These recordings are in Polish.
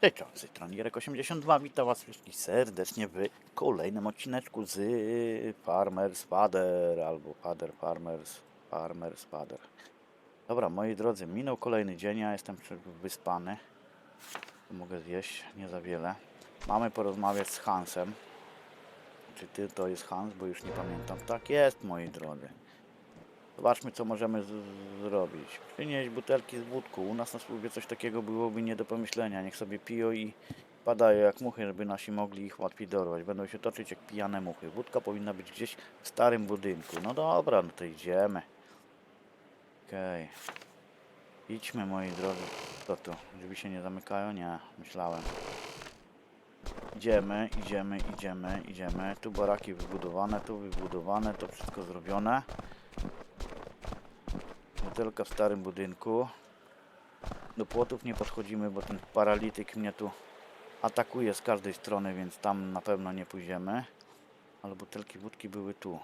Cześć, strony Jerek82, witam was wszystkich serdecznie w kolejnym odcineczku z Farmers Father albo Father Farmers Farmers Father. Dobra, moi drodzy, minął kolejny dzień, ja jestem wyspany. Mogę zjeść, nie za wiele. Mamy porozmawiać z Hansem. Czy ty to jest Hans, bo już nie pamiętam. Tak jest, moi drodzy. Zobaczmy, co możemy zrobić. Przynieść butelki z wódką. U nas na służbie coś takiego byłoby nie do pomyślenia. Niech sobie piją i padają jak muchy, żeby nasi mogli ich łatwiej dorwać. Będą się toczyć jak pijane muchy. Wódka powinna być gdzieś w starym budynku. No dobra, no to idziemy. Okej. Idźmy, moi drodzy. Co tu? Drzwi się nie zamykają? Nie, myślałem. Idziemy, idziemy, idziemy, idziemy. Tu baraki wybudowane, tu wybudowane, to wszystko zrobione. Butelka w starym budynku. Do płotów nie podchodzimy, bo ten paralityk mnie tu atakuje z każdej strony, więc tam na pewno nie pójdziemy. Ale butelki wódki były tu.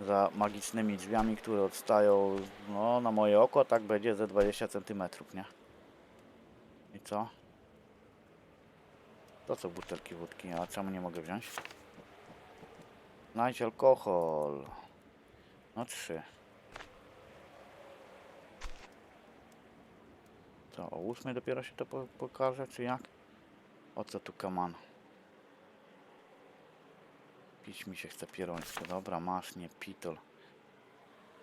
Za magicznymi drzwiami, które odstają no, na moje oko, tak będzie ze 20 cm, nie? I co? To co butelki wódki, a czemu nie mogę wziąć? Znajdź alkohol. No trzy. To o ósmej dopiero się to po pokaże, czy jak? O co tu kaman? Pić mi się chce pierońsko. Dobra, masz, nie pitol.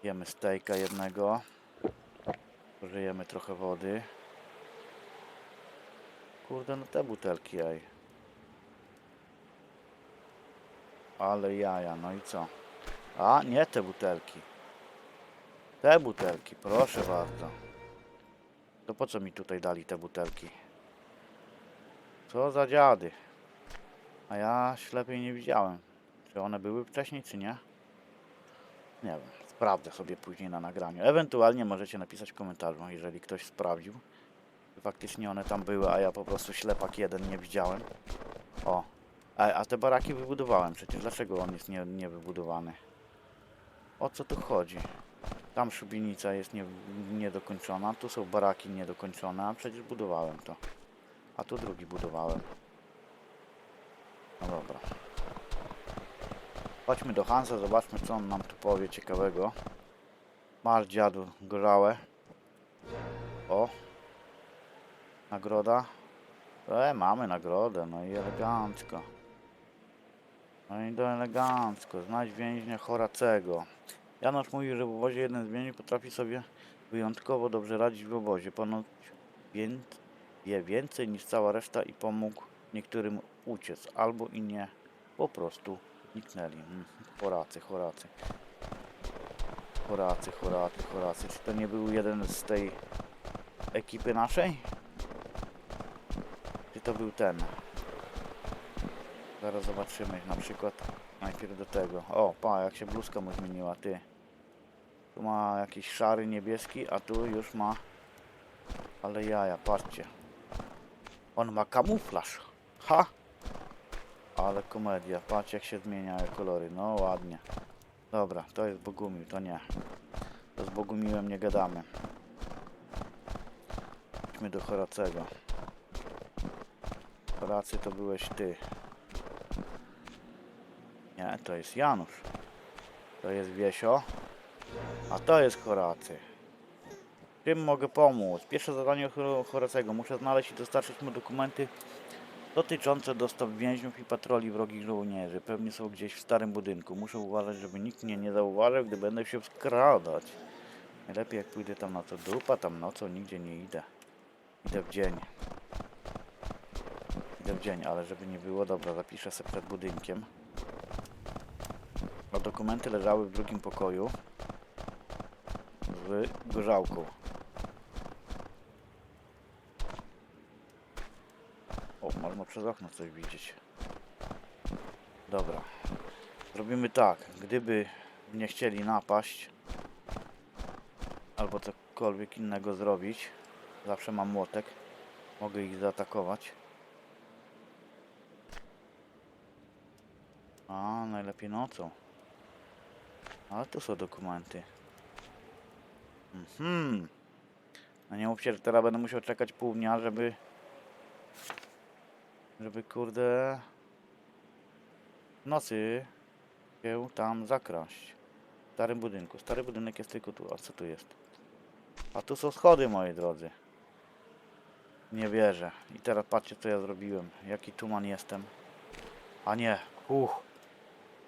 Jemy stejka jednego. Żyjemy trochę wody. Kurde, no te butelki, ej. Ale jaja, no i co? A, nie te butelki. Te butelki, proszę bardzo. To po co mi tutaj dali te butelki? Co za dziady? A ja ślepiej nie widziałem. Czy one były wcześniej, czy nie? Nie wiem. Sprawdzę sobie później na nagraniu. Ewentualnie możecie napisać w komentarzu, jeżeli ktoś sprawdził. Faktycznie one tam były, a ja po prostu ślepak jeden nie widziałem. O. A, a te baraki wybudowałem przecież. Dlaczego on jest nie, nie wybudowany? O co tu chodzi? Tam szubienica jest nie, niedokończona, tu są baraki niedokończone, a przecież budowałem to. A tu drugi budowałem. No dobra. Chodźmy do Hansa, zobaczmy co on nam tu powie ciekawego. Masz dziadu gorzałe. O. Nagroda. E, mamy nagrodę, no i elegancko. No i do elegancko. Znajdź więźnia Horacego. Janusz mówi, że w obozie jeden z więźniów potrafi sobie wyjątkowo dobrze radzić w obozie. Ponoć wię- wie więcej niż cała reszta i pomógł niektórym uciec. Albo i nie. Po prostu zniknęli. Mm, Horacy, Horacy. Horacy, Horacy, Horacy. Czy to nie był jeden z tej ekipy naszej? Czy to był ten? Zaraz zobaczymy na przykład najpierw do tego. O, pa, jak się bluzka mu zmieniła, ty. Tu ma jakiś szary, niebieski, a tu już ma... Ale jaja, patrzcie. On ma kamuflaż. Ha! Ale komedia, patrz jak się zmieniają kolory, no ładnie. Dobra, to jest Bogumił, to nie. To z Bogumiłem nie gadamy. Idźmy do Horacego. Horacy to byłeś ty. Nie, to jest Janusz. To jest Wiesio. A to jest Horacy. Czym mogę pomóc? Pierwsze zadanie Hor- Horacego. Muszę znaleźć i dostarczyć mu dokumenty dotyczące dostaw więźniów i patroli wrogich żołnierzy. Pewnie są gdzieś w starym budynku. Muszę uważać, żeby nikt mnie nie zauważył, gdy będę się skradać. Najlepiej jak pójdę tam na to dupa, tam nocą nigdzie nie idę. Idę w dzień. Idę w dzień, ale żeby nie było, dobra, zapiszę sobie przed budynkiem. A dokumenty leżały w drugim pokoju z gorzałką. O, można przez okno coś widzieć. Dobra. Zrobimy tak. Gdyby nie chcieli napaść albo cokolwiek innego zrobić, zawsze mam młotek. Mogę ich zaatakować. A, najlepiej nocą. Ale tu są dokumenty. Mhm. No nie mówcie, że teraz będę musiał czekać pół dnia, żeby żeby kurde w nocy się tam zakraść. W starym budynku. Stary budynek jest tylko tu. A co tu jest? A tu są schody, moi drodzy. Nie wierzę. I teraz patrzcie, co ja zrobiłem. Jaki tuman jestem. A nie. Uch.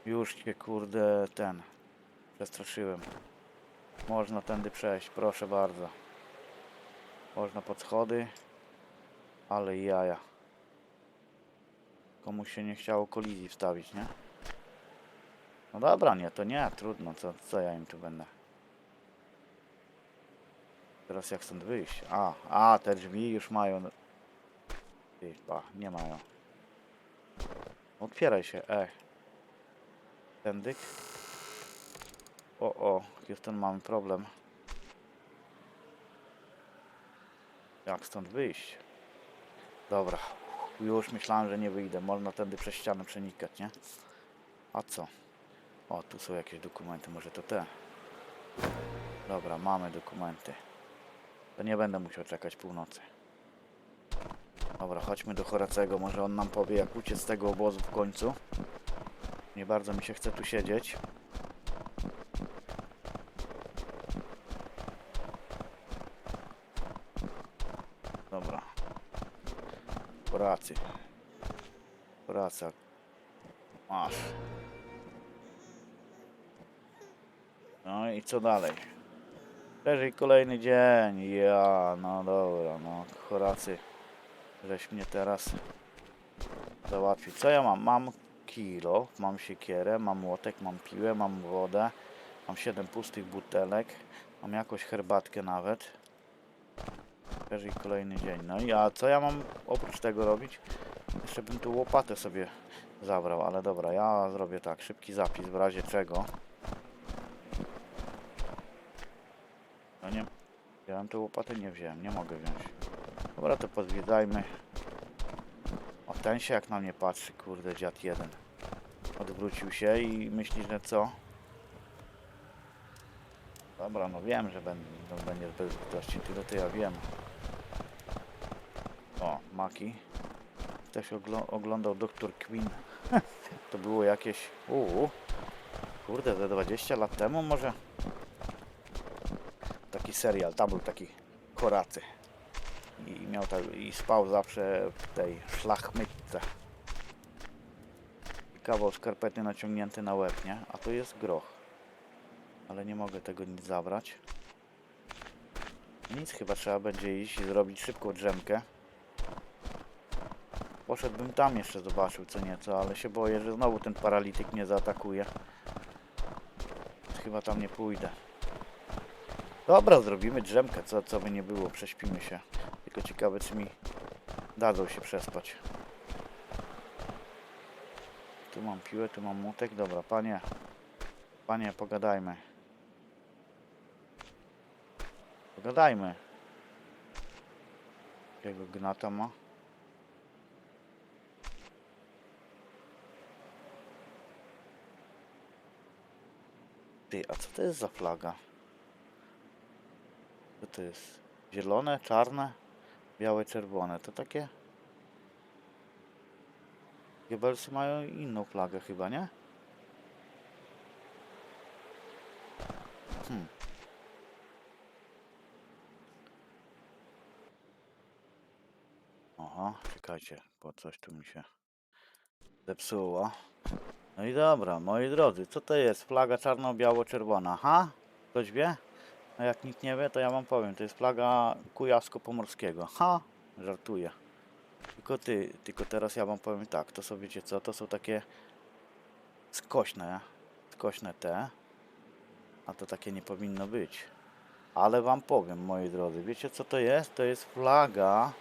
Już się, kurde, ten. Przestraszyłem. Można tędy przejść, proszę bardzo. Można pod schody. Ale jaja. Komuś się nie chciało kolizji wstawić, nie? No dobra, nie, to nie, trudno, co, co ja im tu będę. Teraz jak stąd wyjść? A, a, te drzwi już mają... Pa, nie mają. Otwieraj się, ej. Tędyk. O, o, Houston, mamy problem. Jak stąd wyjść? Dobra, już myślałem, że nie wyjdę. Można tędy przez ścianę przenikać, nie? A co? O, tu są jakieś dokumenty, może to te. Dobra, mamy dokumenty. To nie będę musiał czekać północy. Dobra, chodźmy do Horacego, może on nam powie jak uciec z tego obozu w końcu. Nie bardzo mi się chce tu siedzieć. Dobra. Horacy. Horaca. Masz. No i co dalej? Przeżyj kolejny dzień. Ja, no dobra, no Horacy. Żeś mnie teraz załatwił. Co ja mam? Mam kilo, mam siekierę, mam młotek, mam piłę, mam wodę, mam 7 pustych butelek, mam jakąś herbatkę nawet. Przeżyj kolejny dzień. No i a co ja mam oprócz tego robić? Jeszcze bym tu łopatę sobie zabrał, ale dobra, ja zrobię tak, szybki zapis w razie czego. No nie, wziąłem tę łopatę? Nie wziąłem, nie mogę wziąć. Dobra, to podwiedzajmy. O, ten się jak na mnie patrzy, kurde, dziad jeden. Odwrócił się i myśli, że co? Dobra, no wiem, że będę, no, będzie bez litości, tyle to ja wiem. O, Maki. Też oglo oglądał Dr. Queen. to było jakieś... Uuu. Kurde, ze 20 lat temu może? Taki serial, tam był taki Horacy. I miał tak, i spał zawsze w tej szlachmytce. Kawał skarpety naciągnięty na łeb, nie? A tu jest groch. Ale nie mogę tego nic zabrać. Nic, chyba trzeba będzie iść i zrobić szybką drzemkę. Poszedłbym tam jeszcze zobaczył co nieco, ale się boję, że znowu ten paralityk mnie zaatakuje. Chyba tam nie pójdę. Dobra, zrobimy drzemkę, co, co by nie było, prześpimy się. Tylko ciekawe, czy mi dadzą się przespać. Tu mam piłę, tu mam młotek. Dobra, panie. Panie, pogadajmy. Pogadajmy. Jakiego gnata ma? Ty, a co to jest za flaga? Co to jest? Zielone, czarne, białe, czerwone. To takie... Gebelsy mają inną flagę chyba, nie? Hmm. Aha, czekajcie, bo coś tu mi się zepsuło. No i dobra, moi drodzy, co to jest? Flaga czarno-biało-czerwona, ha? Ktoś wie? A jak nikt nie wie, to ja wam powiem, to jest flaga Kujawsko-Pomorskiego. Ha! Żartuję. Tylko ty, tylko teraz ja wam powiem tak, to są wiecie co, to są takie skośne, skośne te, a to takie nie powinno być. Ale wam powiem, moi drodzy, wiecie co to jest? To jest flaga,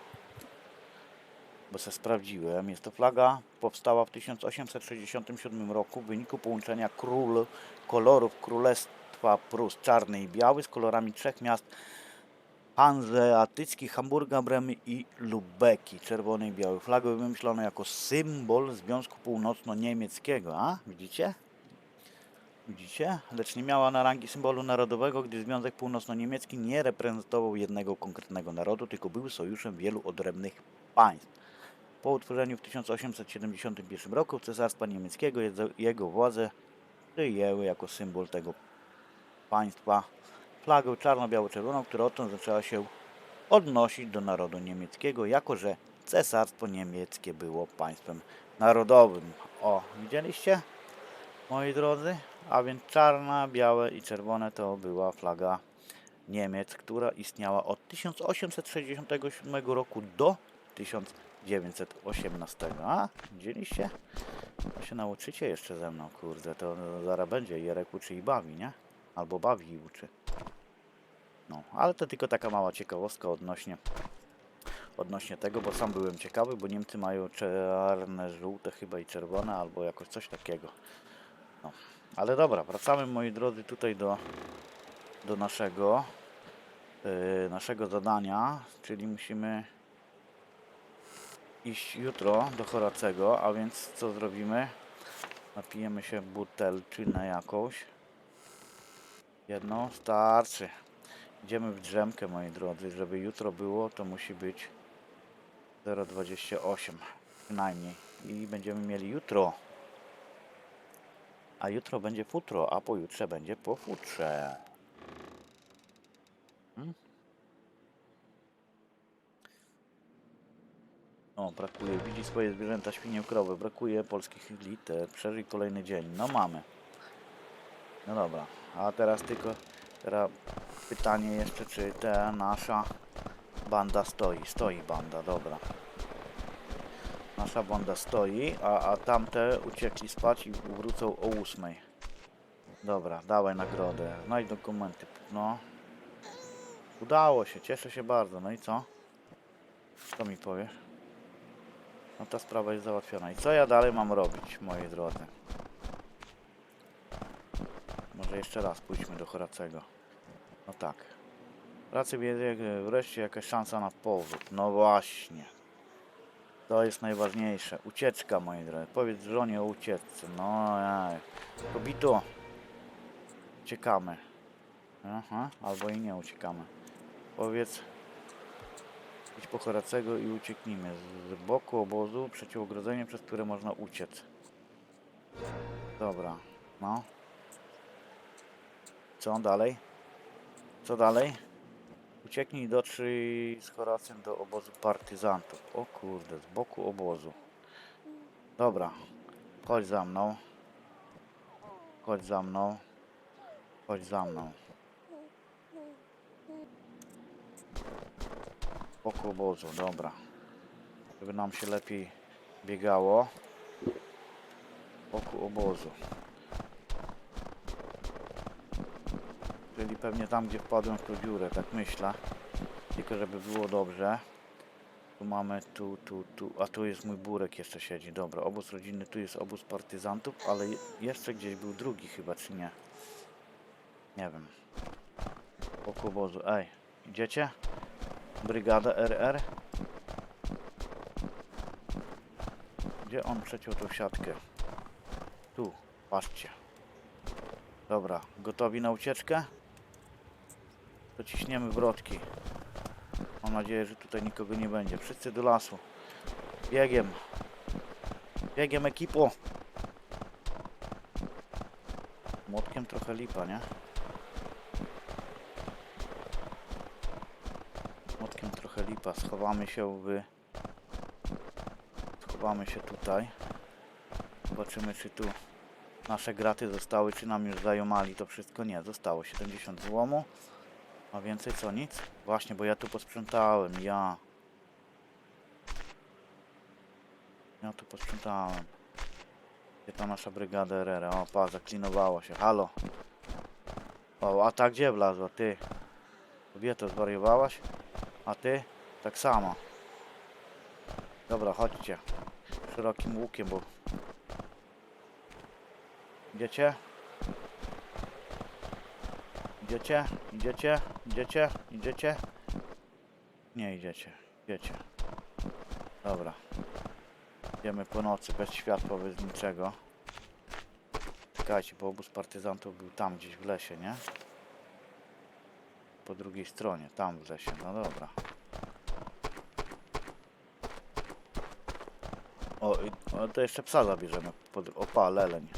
bo se sprawdziłem, jest to flaga, powstała w 1867 roku w wyniku połączenia król kolorów Królestwa Prus czarny i biały z kolorami trzech miast hanzeatyckich Hamburga, Bremy i Lubeki. Czerwony i biały. Flagę wymyślono jako symbol Związku Północno-Niemieckiego. A? Widzicie? Widzicie? Lecz nie miała na rangi symbolu narodowego, gdy Związek Północno-Niemiecki nie reprezentował jednego konkretnego narodu, tylko był sojuszem wielu odrębnych państw. Po utworzeniu w 1871 roku Cesarstwa Niemieckiego jego- władze przyjęły jako symbol tego państwa flagę czarno-biało-czerwoną, która odtąd zaczęła się odnosić do narodu niemieckiego, jako że Cesarstwo Niemieckie było państwem narodowym. O, widzieliście? Moi drodzy, a więc czarna, białe i czerwone to była flaga Niemiec, która istniała od 1867 roku do 1918. A, widzieliście? To się nauczycie jeszcze ze mną, kurde, to zaraz będzie Jerek uczy i bawi, nie? Albo bawi i uczy. No, ale to tylko taka mała ciekawostka odnośnie odnośnie tego, bo sam byłem ciekawy, bo Niemcy mają czarne, żółte chyba i czerwone, albo jakoś coś takiego. No, ale dobra, wracamy moi drodzy tutaj do, do naszego yy, naszego zadania, czyli musimy iść jutro do Horacego, a więc co zrobimy? Napijemy się butelczynę jakąś. Jedną starczy. Idziemy w drzemkę, moi drodzy. Żeby jutro było, to musi być 0,28 przynajmniej. I będziemy mieli jutro. A jutro będzie futro, a pojutrze będzie po futrze. Hmm? Brakuje. Widzi swoje zwierzęta, świnie, krowy. Brakuje polskich liter. Przeżyj kolejny dzień. No mamy. No dobra. A teraz tylko teraz pytanie jeszcze, czy ta nasza banda stoi. Stoi banda, dobra. Nasza banda stoi, a, a tamte uciekli spać i wrócą o ósmej. Dobra, dawaj nagrodę. Znajdź dokumenty. No. Udało się, cieszę się bardzo. No i co? Co mi powiesz? No ta sprawa jest załatwiona. I co ja dalej mam robić, moi drodzy? Może jeszcze raz pójdźmy do Horacego. No tak. Będzie wreszcie jakaś szansa na powrót. No właśnie. To jest najważniejsze. Ucieczka, moi drodzy. Powiedz żonie o ucieczce. No jaj. Kobito. Uciekamy. Aha, albo i nie uciekamy. Powiedz. Po Horacego i ucieknijmy. Z boku obozu przeciw ogrodzeniu, przez które można uciec. Dobra. No. Co dalej? Co dalej? Ucieknij dotrzyj z Horacem do obozu partyzantów. O kurde, z boku obozu. Dobra. Chodź za mną. Chodź za mną. Chodź za mną. Boku obozu, dobra. Żeby nam się lepiej biegało. Boku obozu. Czyli pewnie tam, gdzie wpadłem w tą dziurę, tak myślę. Tylko żeby było dobrze. Tu mamy, tu, tu, tu, a tu jest mój burek jeszcze siedzi. Dobra, obóz rodzinny, tu jest obóz partyzantów, ale je- jeszcze gdzieś był drugi chyba, czy nie? Nie wiem. Wokół obozu. Ej, idziecie? Brygada RR. Gdzie on przeciął tą siatkę? Tu, patrzcie. Dobra, gotowi na ucieczkę? To ciśniemy wrotki. Mam nadzieję, że tutaj nikogo nie będzie. Wszyscy do lasu. Biegiem. Biegiem ekipo. Młotkiem trochę lipa, nie? Młotkiem trochę lipa. Schowamy się w... Schowamy się tutaj. Zobaczymy, czy tu nasze graty zostały, czy nam już zajomali to wszystko. Nie, zostało 70 złomu. A więcej co? Nic? Właśnie, bo ja tu posprzątałem, ja. Ja tu posprzątałem. Gdzie ta nasza brygada RR? O, pa, zaklinowała się. Halo. O, a ta gdzie wlazła? Ty. Kobieto, zwariowałaś? A ty? Tak samo. Dobra, chodźcie. Szerokim łukiem, bo... Idziecie? Idziecie? Idziecie? Idziecie? Idziecie? Nie idziecie. Idziecie. Dobra. Idziemy po nocy, bez światła, bez niczego. Czekajcie, bo obóz partyzantów był tam gdzieś w lesie, nie? Po drugiej stronie, tam w lesie. No dobra. O, i- o, to jeszcze psa zabierzemy. Pod, opa, leleń.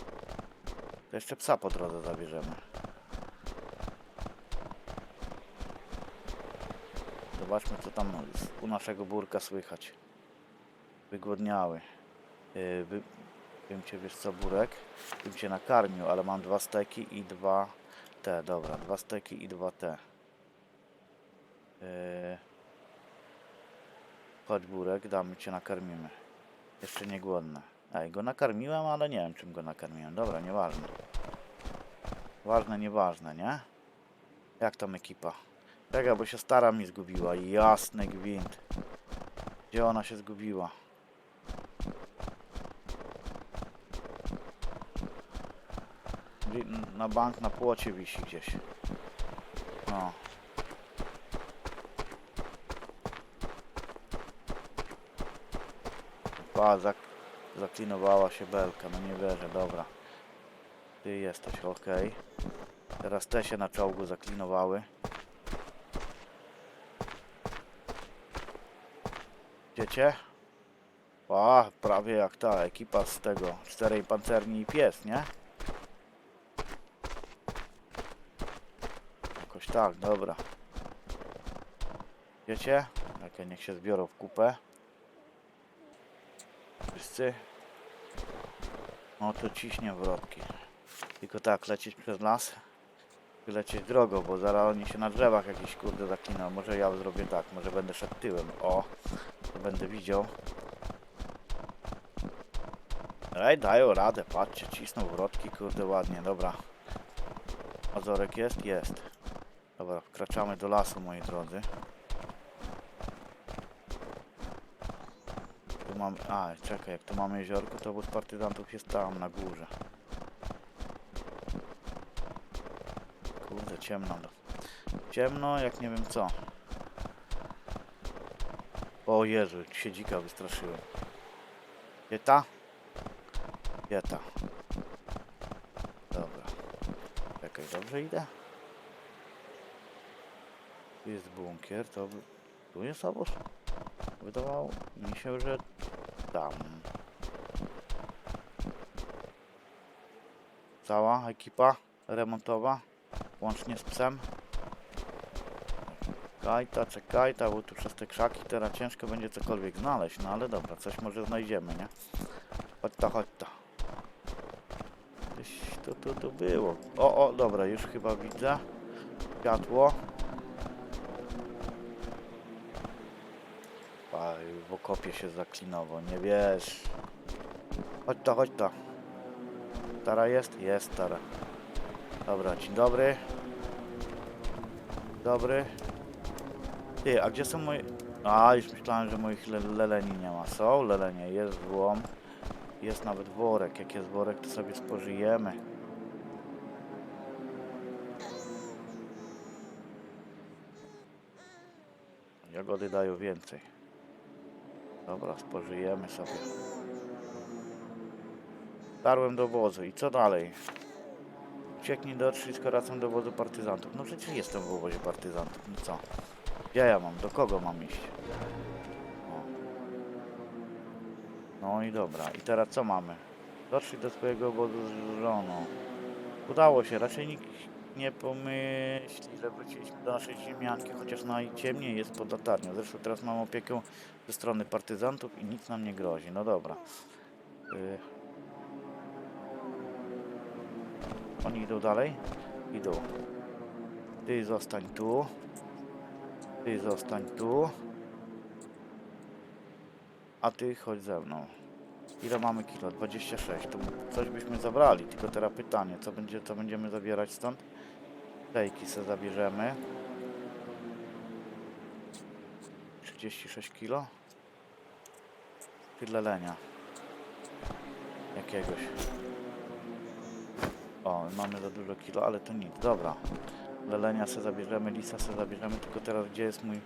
To jeszcze psa po drodze zabierzemy. Zobaczmy co tam u naszego burka słychać. Wygłodniały. Yy, wy, bym cię, wiesz co, burek? Bym cię nakarmił, ale mam dwa steki i dwa te, dobra, dwa steki i dwa te. Yy, chodź burek, damy cię nakarmimy. Jeszcze nie głodny. Ej, go nakarmiłem, ale nie wiem czym go nakarmiłem. Dobra, nieważne. Ważne, nieważne, nie? Jak tam ekipa? Czekaj, bo się stara mi zgubiła. Jasny gwint. Gdzie ona się zgubiła? Na bank na płocie wisi gdzieś. No. Pa, zak zaklinowała się belka, no nie wierzę, dobra. Ty jesteś, ok. Teraz te się na czołgu zaklinowały. Wiecie? A, prawie jak ta ekipa z tego, czterej pancerni i pies, nie? Jakoś tak, dobra. Wiecie? Jakie niech się zbiorą w kupę. Wszyscy. No to ciśnie wrotki. Tylko tak, lecieć przez las. Lecieć drogą, bo zaraz oni się na drzewach jakiś kurde zakliną. Może ja zrobię tak, może będę szedł tyłem. O, to będę widział. Ej, dają radę, patrzcie, cisną wrotki, kurde ładnie, dobra. Azorek jest? Jest. Dobra, wkraczamy do lasu, moi drodzy. Tu mam... A, czekaj, jak tu mamy jeziorko, to obóz partyzantów jest tam, na górze. Kurde, ciemno. no. Ciemno, jak nie wiem co. O Jezu, się dzika wystraszyłem. Gdzie ta? Gdzie ta? Dobra. Czekaj, dobrze idę? Tu jest bunkier, to... Tu jest obóz? Wydawało mi się, że tam. Cała ekipa remontowa, łącznie z psem. Czekajta, czekajta, bo tu przez te krzaki teraz ciężko będzie cokolwiek znaleźć, no ale dobra, coś może znajdziemy, nie? Chodź ta, chodź ta. Gdzieś to tu, tu było. O, o, dobra, już chyba widzę. Światło. A, w okopie się zaklinowo, nie wiesz. Chodź ta, chodź ta. Stara jest? Jest stara. Dobra, dzień dobry. Dobry. Ty, a gdzie są moje... A, już myślałem, że moich le leleni nie ma. Są lelenie, jest złom. Jest nawet worek. Jak jest worek, to sobie spożyjemy. Jagody dają więcej. Dobra, spożyjemy sobie. Darłem do wozu. I co dalej? Ucieknij dotrzeć z koracją do wozu partyzantów. No przecież jestem w obozie partyzantów. No co? Gdzie ja mam? Do kogo mam iść? O. No i dobra. I teraz co mamy? Dotrzeć do swojego obozu z żoną. Udało się. Raczej nikt nie pomyśli, że wróciliśmy do naszej ziemianki, chociaż najciemniej jest pod latarnią. Zresztą teraz mam opiekę ze strony partyzantów i nic nam nie grozi. No dobra. Y... Oni idą dalej? Idą. Ty zostań tu. Ty zostań tu. A ty chodź ze mną. Ile mamy kilo? 26. To coś byśmy zabrali. Tylko teraz pytanie, co, będzie, co będziemy zabierać stąd? Tejki se zabierzemy. 36 kilo. Tyle lenia. Jakiegoś. O, mamy za dużo kilo, ale to nic. Dobra. Lelenia se zabierzemy, lisa se zabierzemy, tylko teraz gdzie jest mój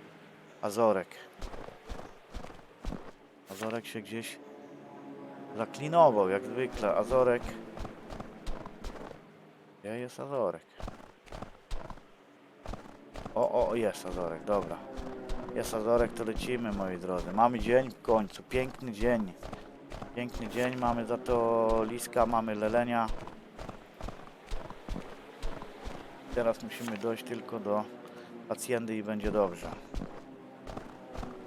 Azorek? Azorek się gdzieś zaklinował, jak zwykle. Azorek. Gdzie jest Azorek? O, o, jest Azorek, dobra. Jest Azorek, to lecimy, moi drodzy. Mamy dzień w końcu, piękny dzień. Piękny dzień, mamy za to liska, mamy lelenia. Teraz musimy dojść tylko do pacjenty i będzie dobrze.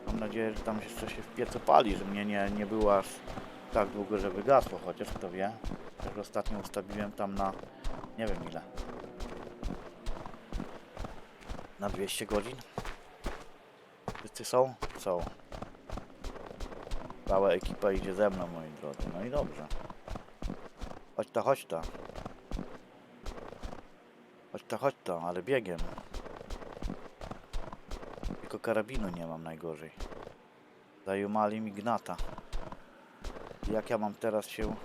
Mam nadzieję, że tam jeszcze się w piecu pali, że mnie nie, nie było aż tak długo, żeby gasło, chociaż kto wie. Też ostatnio ustawiłem tam na nie wiem ile. Na 200 godzin? Wszyscy są? Są. Cała ekipa idzie ze mną, moi drodzy. No i dobrze. Chodź ta, chodź ta. Chodź ta, chodź ta, ale biegiem. Tylko karabinu nie mam najgorzej. Zajumali mi gnata. Jak ja mam teraz się...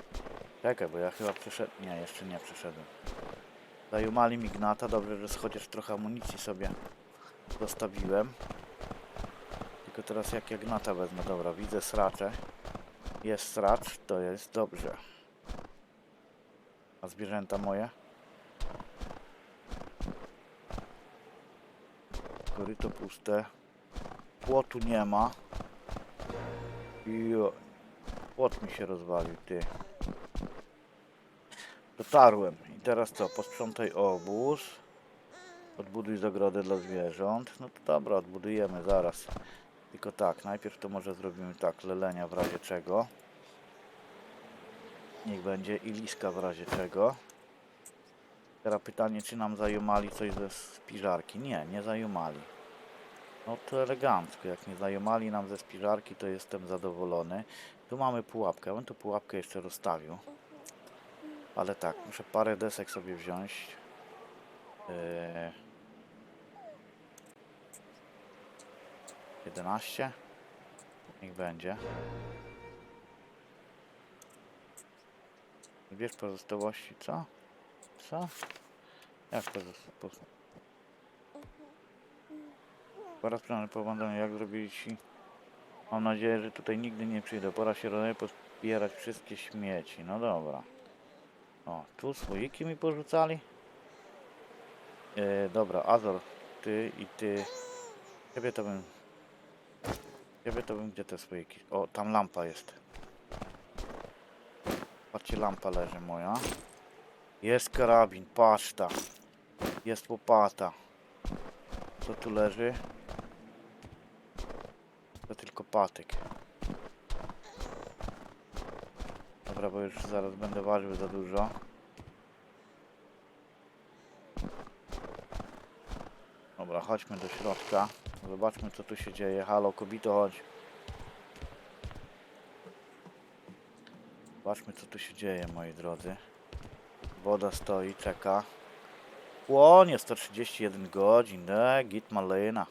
Czekaj, bo ja chyba przeszedłem... Nie, jeszcze nie przeszedłem. Zajumali mi gnata, dobrze, że chociaż trochę amunicji sobie zostawiłem. Tylko teraz jak ja gnata wezmę, dobra, widzę sracze. Jest sracz, to jest dobrze. A zwierzęta moje? Koryto puste. Płotu nie ma. I płot mi się rozwalił, ty. Dotarłem. Teraz co? Posprzątaj obóz. Odbuduj zagrodę dla zwierząt. No to dobra, odbudujemy zaraz. Tylko tak, najpierw to może zrobimy tak, lelenia w razie czego. Niech będzie i liska w razie czego. Teraz pytanie, czy nam zajumali coś ze spiżarki? Nie, nie zajumali. No to elegancko, jak nie zajumali nam ze spiżarki, to jestem zadowolony. Tu mamy pułapkę, ja bym tu pułapkę jeszcze rozstawił. Ale tak, muszę parę desek sobie wziąć. Yy... 11 Niech będzie. Wiesz pozostałości, co? Co? Jak pozostałości? Po raz pierwszy powądamy, jak zrobili ci. Mam nadzieję, że tutaj nigdy nie przyjdę. Pora się rozumie pozbierać wszystkie śmieci. No dobra. O, tu słoiki mi porzucali. E, dobra, Azor, ty i ty. Ciebie to bym. Ciebie to bym gdzie te słoiki? O, tam lampa jest. Patrzcie, lampa leży moja. Jest karabin, paszta. Jest łopata. Co tu leży? To tylko patyk. Dobra, bo już zaraz będę ważył za dużo. Dobra, chodźmy do środka. Zobaczmy co tu się dzieje. Halo, kobito, chodź. Zobaczmy co tu się dzieje, moi drodzy. Woda stoi, czeka. Płonie 131 godzin, ne? Git malina.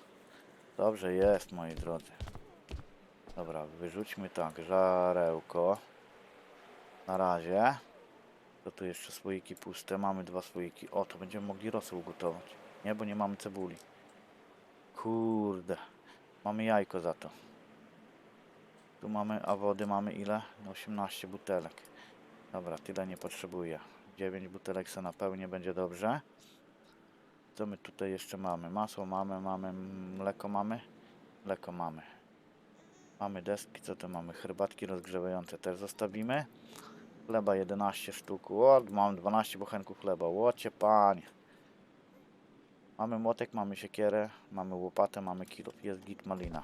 Dobrze jest, moi drodzy. Dobra, wyrzućmy tak, żarełko. Na razie. To tu jeszcze słoiki puste. Mamy dwa słoiki. O, to będziemy mogli rosół ugotować. Nie, bo nie mamy cebuli. Kurde. Mamy jajko za to. Tu mamy, a wody mamy ile? No 18 butelek. Dobra, tyle nie potrzebuję. 9 butelek se napełnię, będzie dobrze. Co my tutaj jeszcze mamy? Masło mamy, mamy mleko mamy? Mleko mamy. Mamy deski, co to mamy? Herbatki rozgrzewające też zostawimy. Chleba 11 sztuk. O, mam 12 bochenków chleba. Łocie panie. Mamy młotek, mamy siekierę, mamy łopatę, mamy kilo. Jest git malina.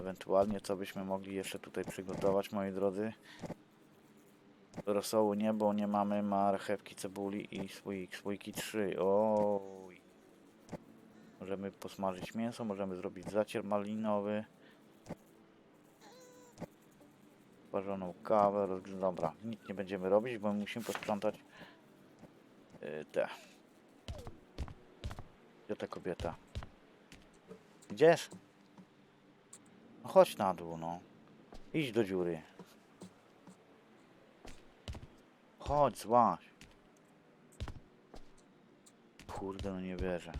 Ewentualnie co byśmy mogli jeszcze tutaj przygotować, moi drodzy. Rosołu nie, bo nie mamy marchewki, cebuli i słoik, słoiki 3. Oj. Możemy posmażyć mięso, możemy zrobić zacier malinowy. Parzoną kawę, rozgrzę... Dobra, nic nie będziemy robić, bo musimy posprzątać yy, te. Gdzie ta kobieta? Gdzież? No chodź na dół, no. Idź do dziury. Chodź, złaś. Kurde, no nie wierzę.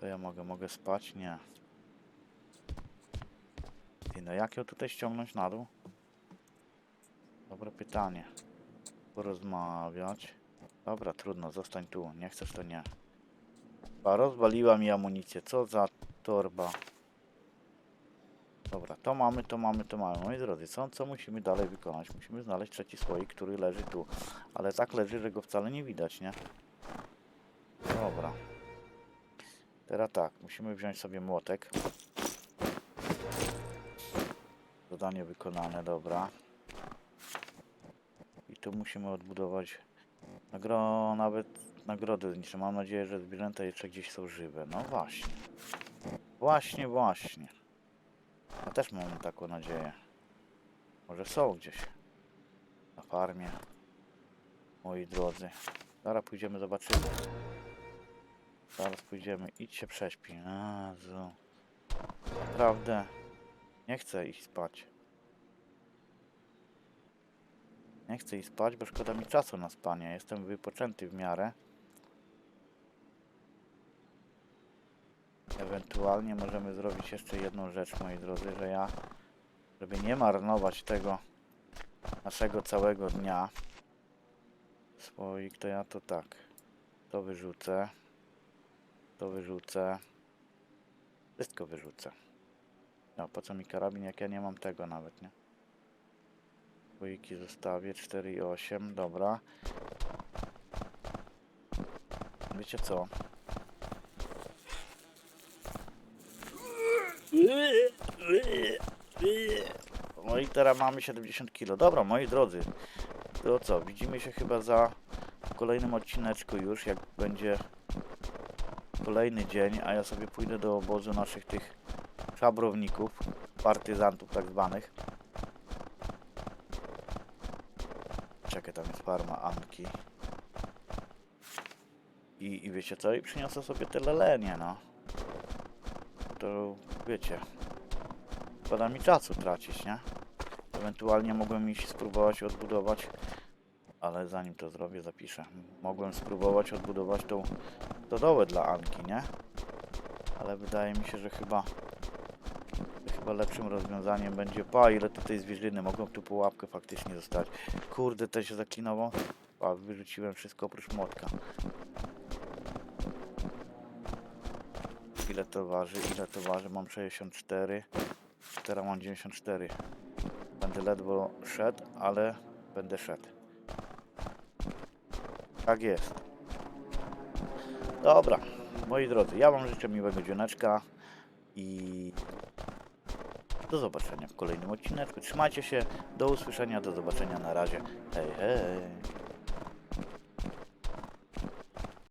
To ja mogę, mogę spać? Nie. Ty, no jak ją tutaj ściągnąć na dół? Dobre pytanie. Porozmawiać. Dobra, trudno, zostań tu. Nie chcesz, to nie. A rozwaliła mi amunicję. Co za torba. Dobra, to mamy, to mamy, to mamy. Moi drodzy, co, co musimy dalej wykonać? Musimy znaleźć trzeci słoik, który leży tu. Ale tak leży, że go wcale nie widać, nie? Dobra. Teraz tak, musimy wziąć sobie młotek. Zadanie wykonane, dobra. Tu musimy odbudować nagro, nawet nagrody lotnicze. Mam nadzieję, że zwierzęta jeszcze gdzieś są żywe. No właśnie. Właśnie, właśnie. Ja też mam taką nadzieję. Może są gdzieś. Na farmie. Moi drodzy. Zaraz pójdziemy, zobaczymy. Zaraz pójdziemy. Idź się prześpi. Jezu. Naprawdę. Nie chcę iść spać. Nie chcę iść spać, bo szkoda mi czasu na spanie. Jestem wypoczęty w miarę. Ewentualnie możemy zrobić jeszcze jedną rzecz, moi drodzy, że ja, żeby nie marnować tego naszego całego dnia, swoich, to ja to tak, to wyrzucę, to wyrzucę, wszystko wyrzucę. No, po co mi karabin, jak ja nie mam tego nawet, nie? Dwójki zostawię, 4 i 8, dobra. Wiecie co? No i teraz mamy 70 kg. Dobra, moi drodzy, to co? Widzimy się chyba za w kolejnym odcineczku już, jak będzie kolejny dzień, a ja sobie pójdę do obozu naszych tych szabrowników, partyzantów tak zwanych. Czekaj, tam jest farma Anki. I, I wiecie co? I przyniosę sobie te lelenie, no. To wiecie. Szkoda mi czasu tracić, nie? Ewentualnie mogłem iść spróbować odbudować, ale zanim to zrobię, zapiszę. Mogłem spróbować odbudować tą stodołę dla Anki, nie? Ale wydaje mi się, że chyba chyba lepszym rozwiązaniem będzie... Pa, ile tutaj zwierzyny, mogą tu pułapkę faktycznie zostać. Kurde, to się zaklinował. Pa, wyrzuciłem wszystko oprócz młotka. Ile to waży? Ile to waży? Mam 64. Teraz mam 94. Będę ledwo szedł, ale będę szedł. Tak jest. Dobra, moi drodzy, ja wam życzę miłego dzioneczka i do zobaczenia w kolejnym odcineczku. Trzymajcie się, do usłyszenia, do zobaczenia na razie. Hej, hej.